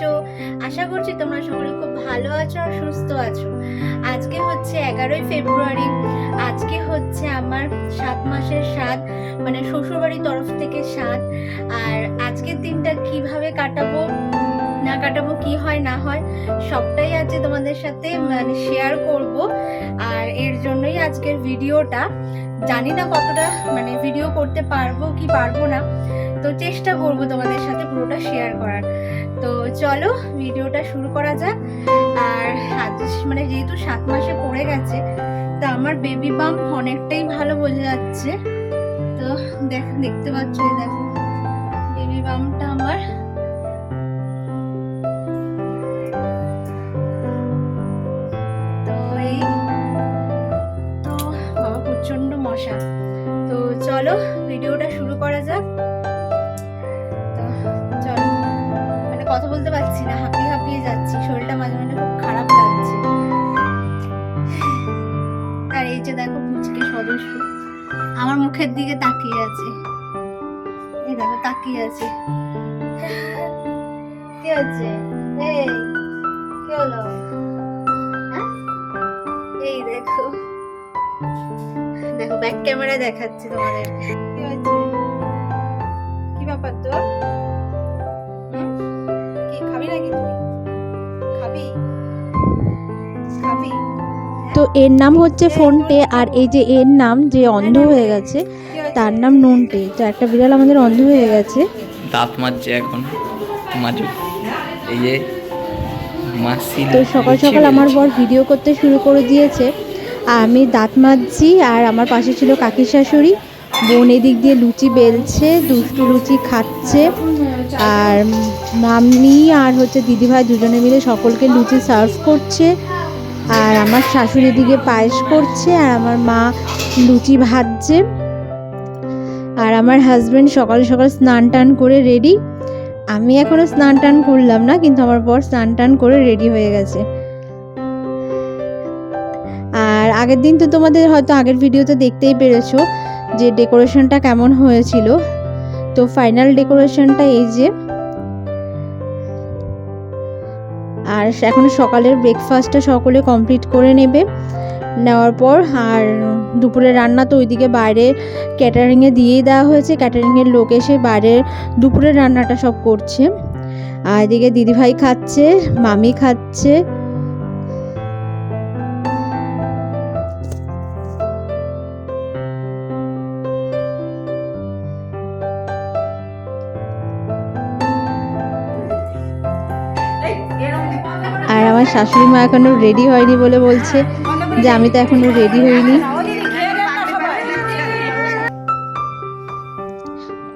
আছো? আশা করছি তোমরা সকলে খুব ভালো আছো আর সুস্থ আছো। আজকে হচ্ছে এগারোই ফেব্রুয়ারি। আজকে হচ্ছে আমার সাত মাসের স্বাদ মানে শ্বশুরবাড়ির তরফ থেকে স্বাদ আর আজকের দিনটা কীভাবে কাটাবো, না কাটাবো, কি হয়, না হয়, সবটাই আজকে তোমাদের সাথে মানে শেয়ার করব। আর এর জন্যই আজকের ভিডিওটা জানি না কতটা মানে ভিডিও করতে পারব কি পারব না। তো চেষ্টা করব তোমাদের সাথে পুরোটা শেয়ার করার। তো চলো, ভিডিওটা শুরু করা যাক। আর মানে যেহেতু সাত মাসে পড়ে গেছে, তা আমার বেবি বাম অনেকটাই ভালো বোঝা যাচ্ছে। তো দেখ, দেখতে পাচ্ছ দেখো। বেবি বামটা আমার কথা বলতে পারছি না, হাঁপিয়ে হাঁপিয়ে যাচ্ছি, শরীরটা মাঝে মাঝে খুব খারাপ লাগছে। আর এই যে দেখো পুচকে সদস্য, আমার মুখের দিকে তাকিয়ে আছে। এই দেখো, তাকিয়ে আছে। কি হচ্ছে? এই, কি হলো? হ্যাঁ? এই দেখো। দেখো ব্যাক ক্যামেরা দেখাচ্ছি তোমাদের। কি হয়েছে তো এর নাম হচ্ছে ফোনটে আর এই যে এর নাম যে অন্ধ হয়ে গেছে তার নাম নুনটে তো একটা বিড়াল আমাদের অন্ধ হয়ে গেছে। দাঁত মাজছে এখন। মাজু এই যে মাসি তো সকাল সকাল আমার বর ভিডিও করতে শুরু করে দিয়েছে। আর আমি দাঁত মাজছি আর আমার পাশে ছিল কাকির শাশুড়ি। বোন এদিক দিয়ে লুচি বেলছে দুষ্টু লুচি খাচ্ছে। আর মাম্মি আর হচ্ছে দিদিভাই দুজনে মিলে সকলকে লুচি সার্ভ করছে। আর আমার শাশুড়ি দিকে পায়েস করছে, আর আমার মা লুচি ভাজছে। আর আমার হাজব্যান্ড সকাল সকাল স্নান টান করে রেডি আমি এখনও স্নান টান করলাম না, কিন্তু আমার বর স্নান টান করে রেডি হয়ে গেছে। আর আগের দিন তো তোমাদের হয়তো আগের ভিডিওতে দেখতেই পেরেছ যে ডেকোরেশনটা কেমন হয়েছিল। তো ফাইনাল ডেকোরেশনটা এই যে আর এখন সকালের ব্রেকফাস্টটা সকলে কমপ্লিট করে নেবে। নেওয়ার পর আর দুপুরের রান্না তো ওইদিকে বাইরে ক্যাটারিংয়ে দিয়েই দেওয়া হয়েছে। ক্যাটারিংয়ের লোক এসে বাইরের দুপুরের রান্নাটা সব করছে। আর এদিকে দিদিভাই খাচ্ছে, মামি খাচ্ছে শাশুড়ি মা এখনও রেডি হয়নি বলে বলছে যে আমি তো এখনও রেডি হইনি।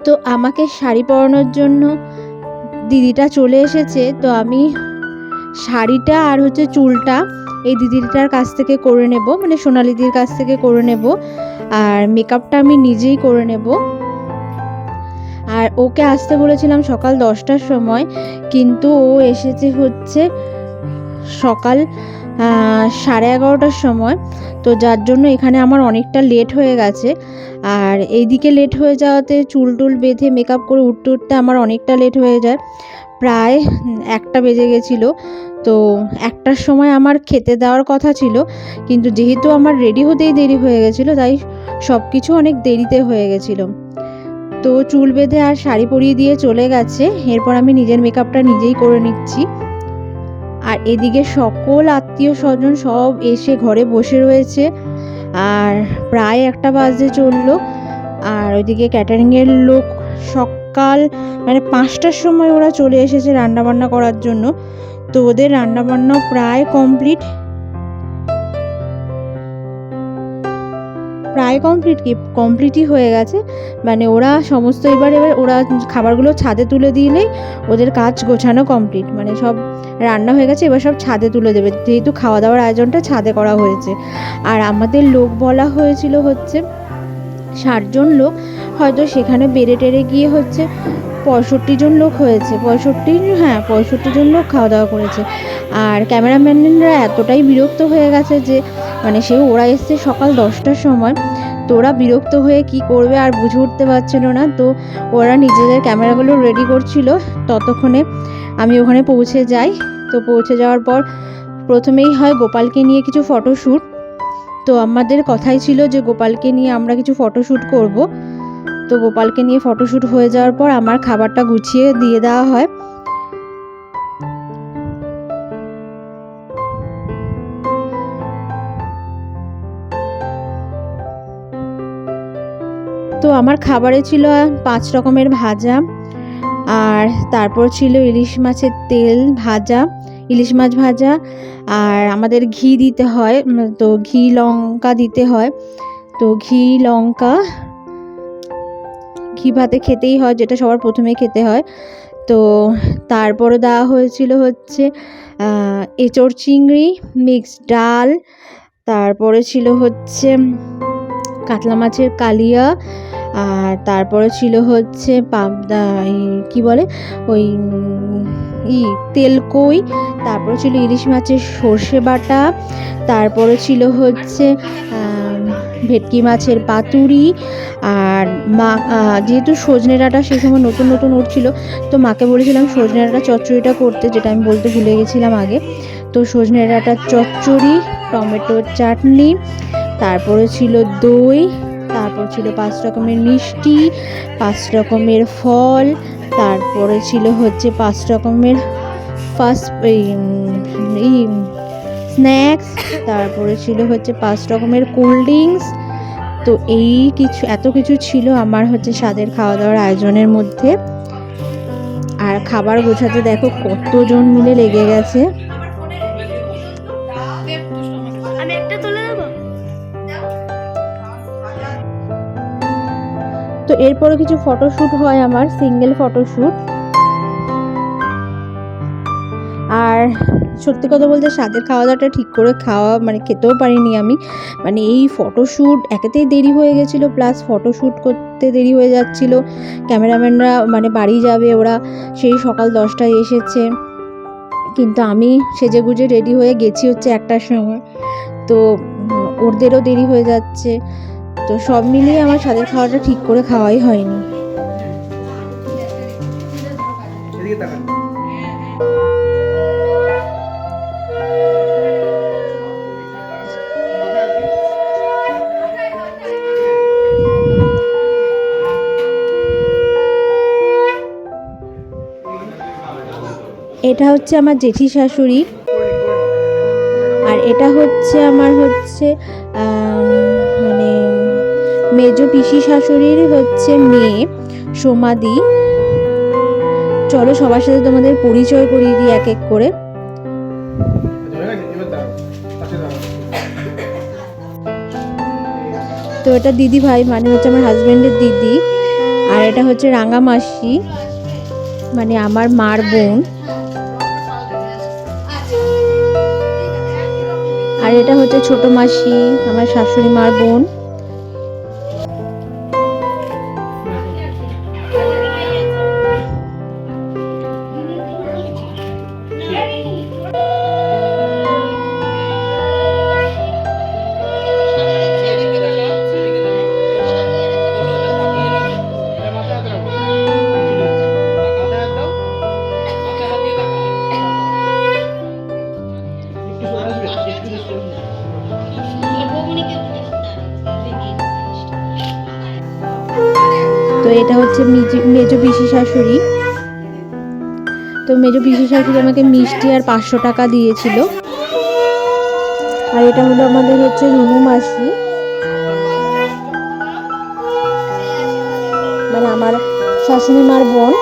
তো আমাকে শাড়ি পরানোর জন্য দিদিটা চলে এসেছে, তো আমি শাড়িটা আর হচ্ছে চুলটা এই দিদিটার কাছ থেকে করে নেব মানে সোনালিদির কাছ থেকে করে নেব, আর মেকআপটা আমি নিজেই করে নেব। আর ওকে আসতে বলেছিলাম সকাল দশটার সময়, কিন্তু ও এসেছে হচ্ছে সকাল সাড়ে এগারোটার সময়। তো যার জন্য এখানে আমার অনেকটা লেট হয়ে গেছে। আর এইদিকে লেট হয়ে যাওয়াতে চুল টুল বেঁধে মেকআপ করে উঠতে উঠতে আমার অনেকটা লেট হয়ে যায়। প্রায় একটা বেজে গেছিল। তো একটার সময় আমার খেতে দেওয়ার কথা ছিল। কিন্তু যেহেতু আমার রেডি হতেই দেরি হয়ে গেছিল, তাই সব কিছু অনেক দেরিতে হয়ে গেছিল। তো চুল বেঁধে আর শাড়ি পরিয়ে দিয়ে চলে গেছে। এরপর আমি নিজের মেকআপটা নিজেই করে নিচ্ছি। আর এদিকে সকল আত্মীয় স্বজন সব এসে ঘরে বসে রয়েছে। আর প্রায় একটা বাজে চলল। আর ওইদিকে ক্যাটারিংয়ের লোক সকাল মানে পাঁচটার সময় ওরা চলে এসেছে রান্নাবান্না করার জন্য। তো ওদের রান্নাবান্নাও প্রায় কমপ্লিট প্রায় কমপ্লিট কি কমপ্লিটই হয়ে গেছে। মানে ওরা সমস্ত এবার এবার ওরা খাবারগুলো ছাদে তুলে দিলেই ওদের কাজ গোছানো কমপ্লিট মানে সব রান্না হয়ে গেছে, এবার সব ছাদে তুলে দেবে। যেহেতু খাওয়া দাওয়ার আয়োজনটা ছাদে করা হয়েছে। আর আমাদের লোক বলা হয়েছিল হচ্ছে, ষাটজন লোক। হয়তো সেখানে বেড়ে টেড়ে গিয়ে হচ্ছে পঁয়ষট্টি জন লোক হয়েছে। পঁয়ষট্টি হ্যাঁ পঁয়ষট্টি জন লোক খাওয়া দাওয়া করেছে। আর ক্যামেরাম্যানরা এতটাই বিরক্ত হয়ে গেছে যে মানে সে ওরা এসছে সকাল দশটার সময়। তো ওরা বিরক্ত হয়ে কি করবে আর বুঝে উঠতে পারছিল না। তো ওরা নিজেদের ক্যামেরাগুলো রেডি করছিল ততক্ষণে। আমি ওখানে পৌঁছে যাই। তো পৌঁছে যাওয়ার পর প্রথমেই হয় গোপালকে নিয়ে কিছু ফটোশ্যুট তো আমাদের কথাই ছিল যে গোপালকে নিয়ে আমরা কিছু ফটোশ্যুট করব। তো গোপালকে নিয়ে ফটোশ্যুট হয়ে যাওয়ার পর আমার খাবারটা গুছিয়ে দিয়ে দেওয়া হয়। আমার খাবারে ছিল পাঁচ রকমের ভাজা আর তারপর ছিল ইলিশ মাছের তেল ভাজা, ইলিশ মাছ ভাজা আর আমাদের ঘি দিতে হয় তো ঘি, লঙ্কা দিতে হয়। তো ঘি, লঙ্কা, ঘি ভাতে খেতেই হয়, যেটা সবার প্রথমে খেতে হয়। তো তারপরে দেওয়া হয়েছিল হচ্ছে এঁচড় চিংড়ি, মিক্সড ডাল, তারপরে ছিল হচ্ছে কাতলা মাছের কালিয়া আর তারপরে ছিল হচ্ছে পাবদা কী বলে? ওই ই তেলকই তারপরে ছিল ইলিশ মাছের সর্ষে বাটা, তারপরে ছিল হচ্ছে ভেটকি মাছের পাতুরি আর মা যেহেতু সজনে ডাঁটা সেই সময় নতুন নতুন উঠছিল, তো মাকে বলেছিলাম সজনে ডাঁটা চচ্চড়িটা করতে, যেটা আমি বলতে ভুলে গেছিলাম আগে। তো সজনে ডাঁটার চচ্চড়ি, টমেটোর চাটনি, তারপরে ছিল দই তারপর ছিল পাঁচ রকমের মিষ্টি, পাঁচ রকমের ফল, তারপরে ছিল হচ্ছে পাঁচ রকমের ফার্স্ট এই স্ন্যাক্স, তারপরে ছিল হচ্ছে পাঁচ রকমের কোল্ড ড্রিঙ্কস। তো এই কিছু, এত কিছু ছিল আমার হচ্ছে স্বাদের খাওয়া দাওয়ার আয়োজনের মধ্যে। আর খাবার গোছাতে দেখো কতজন মিলে লেগে গেছে। তো এরপরে কিছু ফটোশ্যুট হয় আমার সিঙ্গেল ফটোশ্যুট আর সত্যি কথা বলতে স্বাদের খাওয়া দাওয়াটা ঠিক করে খাওয়া মানে খেতেও পারিনি আমি। মানে এই ফটোশ্যুট একেতেই দেরি হয়ে গেছিল প্লাস ফটোশ্যুট করতে দেরি হয়ে যাচ্ছিল। ক্যামেরাম্যানরা মানে বাড়ি যাবে ওরা, সেই সকাল দশটায় এসেছে। কিন্তু আমি সেজে গুজে রেডি হয়ে গেছি হচ্ছে একটার সময়। তো ওদেরও দেরি হয়ে যাচ্ছে। তো সব মিলিয়ে আমার স্বাদের খাওয়াটা ঠিক করে খাওয়াই হয়নি। এটা হচ্ছে আমার জেঠি শাশুড়ি। আর এটা হচ্ছে আমার হচ্ছে মানে মেজো পিসি শাশুড়ির হচ্ছে মেয়ে সোমাদি। চলো সবার সাথে তোমাদের পরিচয় করিয়ে দিই এক এক করে। তো এটা দিদি ভাই মানে হচ্ছে আমার হাজব্যান্ডের দিদি। আর এটা হচ্ছে রাঙা মাসি মানে আমার মার বোন। আর এটা হচ্ছে ছোট মাসি, আমার শাশুড়ি মার বোন। এটা হচ্ছে মেজ পিসি শাশুড়ি। তো মেজো পিসি শাশুড়ি আমাকে মিষ্টি আর পাঁচশো টাকা দিয়েছিল। আর এটা হলো আমাদের হচ্ছে রুনু মাসি। মানে আমার শাশুড়ি মার বোন।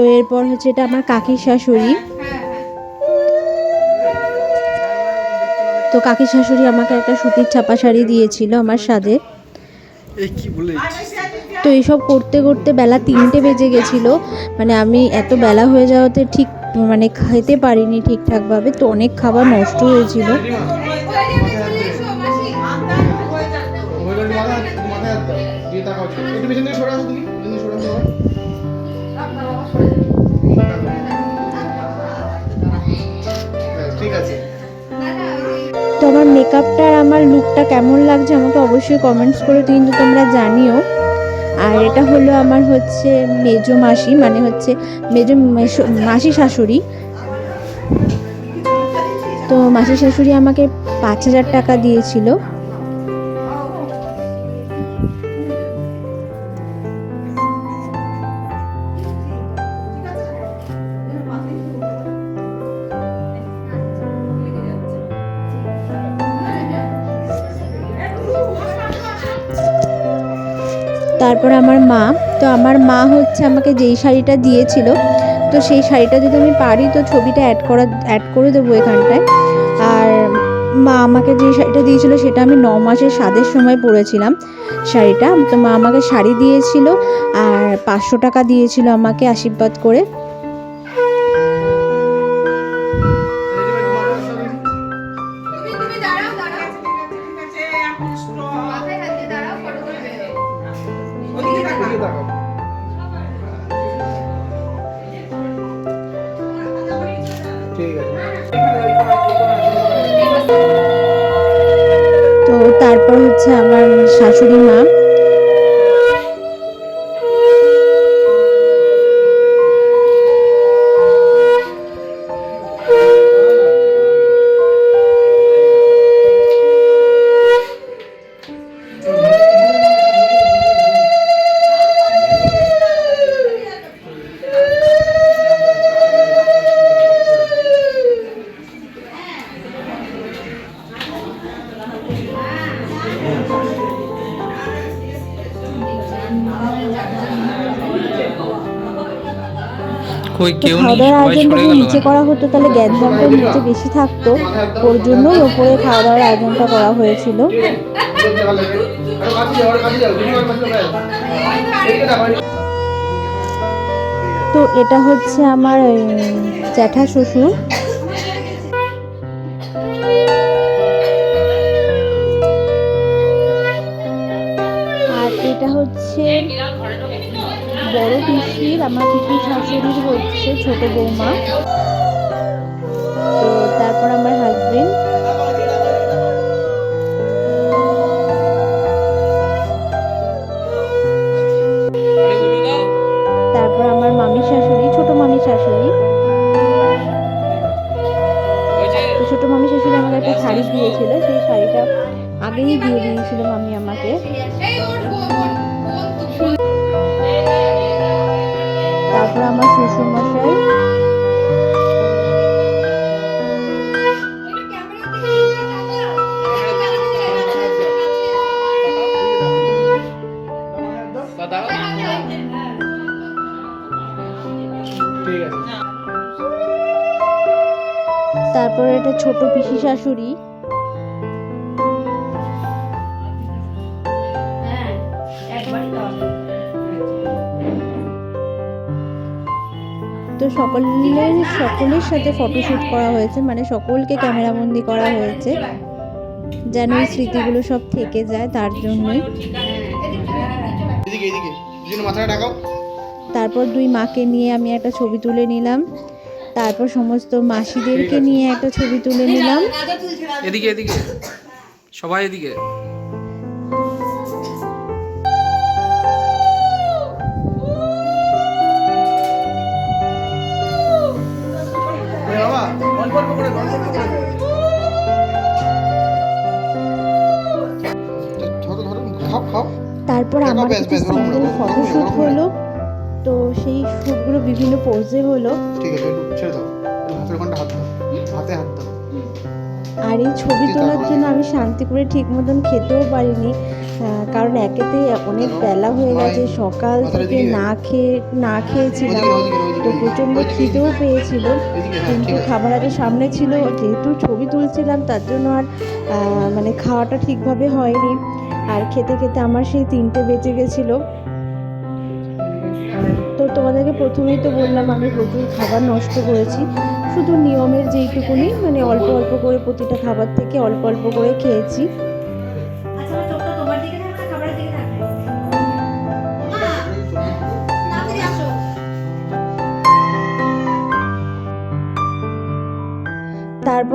তো এরপর হচ্ছে এটা আমার কাকির শাশুড়ি তো কাকি শাশুড়ি আমাকে একটা সুতির ছাপা শাড়ি দিয়েছিল আমার কি তো এইসব করতে করতে বেলা তিনটে বেজে গেছিল মানে আমি এত বেলা হয়ে যাওয়াতে ঠিক মানে খেতে পারিনি ঠিকঠাকভাবে তো অনেক খাবার নষ্ট হয়েছিল একটু তো আমার মেকআপটা আর আমার লুকটা কেমন লাগছে আমাকে অবশ্যই কমেন্টস করে কিন্তু তোমরা জানিও। আর এটা হলো আমার হচ্ছে মেজো মাসি মানে হচ্ছে মেজো মাসি শাশুড়ি। তো মাসি শাশুড়ি আমাকে পাঁচ হাজার টাকা দিয়েছিল। তারপর আমার মা, তো আমার মা হচ্ছে আমাকে যেই শাড়িটা দিয়েছিল, তো সেই শাড়িটা যদি আমি পারি, তো ছবিটা অ্যাড করা অ্যাড করে দেবো এখানটায়। আর মা আমাকে যে শাড়িটা দিয়েছিল, সেটা আমি ন মাসের স্বাদের সময় পরেছিলাম শাড়িটা। তো মা আমাকে শাড়ি দিয়েছিল, আর পাঁচশো টাকা দিয়েছিল আমাকে আশীর্বাদ করে। কই কেউ নেই সবাই সরে গেল নিচে করা হতো তাহলে গ্যাসদামটা নিচে বেশি থাকতো। ওর জন্যই ওপরে খাওয়া দাওয়ার আয়োজনটা করা হয়েছিল। তো এটা হচ্ছে আমার জ্যাঠা শ্বশুর। আর এটা হচ্ছে বড় পিসির, আমার পিসি শাশুড়ির হচ্ছে ছোট বৌমা। তো তারপর আমার হাজবেন্ড তারপর আমার মামি শাশুড়ি, ছোট মামি শাশুড়ি। মামি শাশুড়ি আমাকে একটা শাড়ি দিয়েছিল, সেই শাড়িটা আগেই দিয়ে দিয়েছিল মামি আমাকে। তারপর আমার শ্বশুর মশাই ঠিক আছে। তারপর এটা ছোট পিসি শাশুড়ি। সকলের সকলের সাথে ফটোশ্যুট করা হয়েছে মানে সকলকে ক্যামেরাবন্দি করা হয়েছে যেন এই স্মৃতিগুলো সব থেকে যায় তার জন্যই। এদিকে এদিকে দুজনে মাথাটা ঢাকাও। তারপর দুই মাকে নিয়ে আমি একটা ছবি তুলে নিলাম তারপর সমস্ত মাসিদেরকে নিয়ে একটা ছবি তুলে নিলাম। এদিকে এদিকে সবাই এদিকে। তারপর আমার কিছু সিঙ্গেল ওরকম ফটোশ্যুট হলো তো সেই শ্যুটগুলো বিভিন্ন পোজে হলো। ঠিক আছে ছেড়ে দাও। হাতের হাত দাও। হাতে হাত দাও। আর এই ছবি তোলার জন্য আমি শান্তি করে ঠিক মতন খেতেও পারিনি। কারণ একেতে অনেক বেলা হয়ে গেছে, সকাল থেকে না খেয়ে, না খেয়েছিলাম। তো প্রচণ্ড খিদেও পেয়েছিল, কিন্তু খাবার আগে সামনে ছিল, যেহেতু ছবি তুলছিলাম, তার জন্য আর মানে খাওয়াটা ঠিকভাবে হয়নি। আর খেতে খেতে আমার সেই তিনটে বেঁচে গেছিল। তো তোমাদেরকে প্রথমেই তো বললাম, আমি প্রচুর খাবার নষ্ট করেছি। শুধু নিয়মের যেইটুকুনি মানে অল্প অল্প করে প্রতিটা খাবার থেকে অল্প অল্প করে খেয়েছি।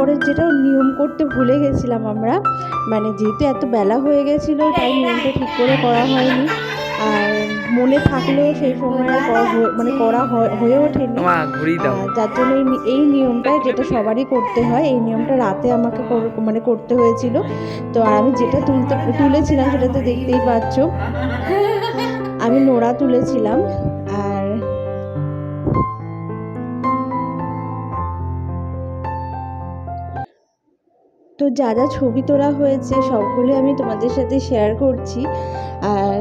তারপরে যেটা নিয়ম করতে ভুলে গেছিলাম আমরা মানে যেহেতু এত বেলা হয়ে গেছিল তাই নিয়মটা ঠিক করে করা হয়নি। আর মনে থাকলেও সেই সময় করা মানে করা হয়- ওঠেনি। যার জন্য এই এই নিয়মটা যেটা সবারই করতে হয় এই নিয়মটা রাতে আমাকে মানে করতে হয়েছিল। তো আর আমি যেটা তুলতে তুলেছিলাম সেটা তো দেখতেই পাচ্ছ। আমি নোড়া তুলেছিলাম। তো যা যা ছবি তোলা হয়েছে সবগুলো আমি তোমাদের সাথে শেয়ার করছি। আর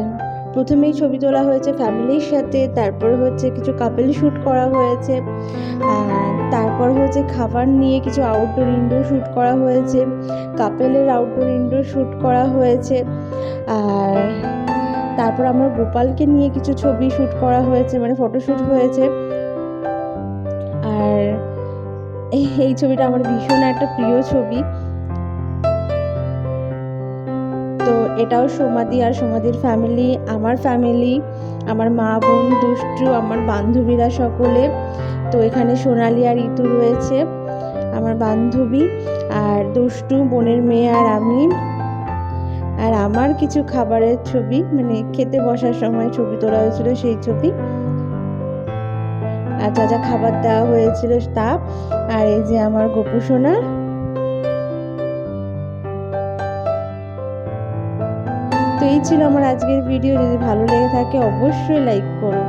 প্রথমেই ছবি তোলা হয়েছে ফ্যামিলির সাথে, তারপর হচ্ছে কিছু কাপেল শ্যুট করা হয়েছে। তারপর হচ্ছে খাবার নিয়ে কিছু আউটডোর ইনডোর শ্যুট করা হয়েছে। কাপেলের আউটডোর ইনডোর শ্যুট করা হয়েছে। আর তারপর আমার গোপালকে নিয়ে কিছু ছবি শ্যুট করা হয়েছে মানে ফটোশ্যুট হয়েছে। আর এই ছবিটা আমার ভীষণ একটা প্রিয় ছবি। এটাও সমাধি আর সমাধির ফ্যামিলি আমার ফ্যামিলি আমার মা বোন, দুষ্টু, আমার বান্ধবীরা সকলে। তো এখানে সোনালি আর ইতু রয়েছে, আমার বান্ধবী আর দুষ্টু, বোনের মেয়ে আর আমি। আর আমার কিছু খাবারের ছবি মানে খেতে বসার সময় ছবি তোলা হয়েছিল সেই ছবি। আর যা যা খাবার দেওয়া হয়েছিল তা। আর এই যে আমার গোপু সোনা এই ছিল আমার আজকের ভিডিও যদি ভালো লেগে থাকে অবশ্যই লাইক করো।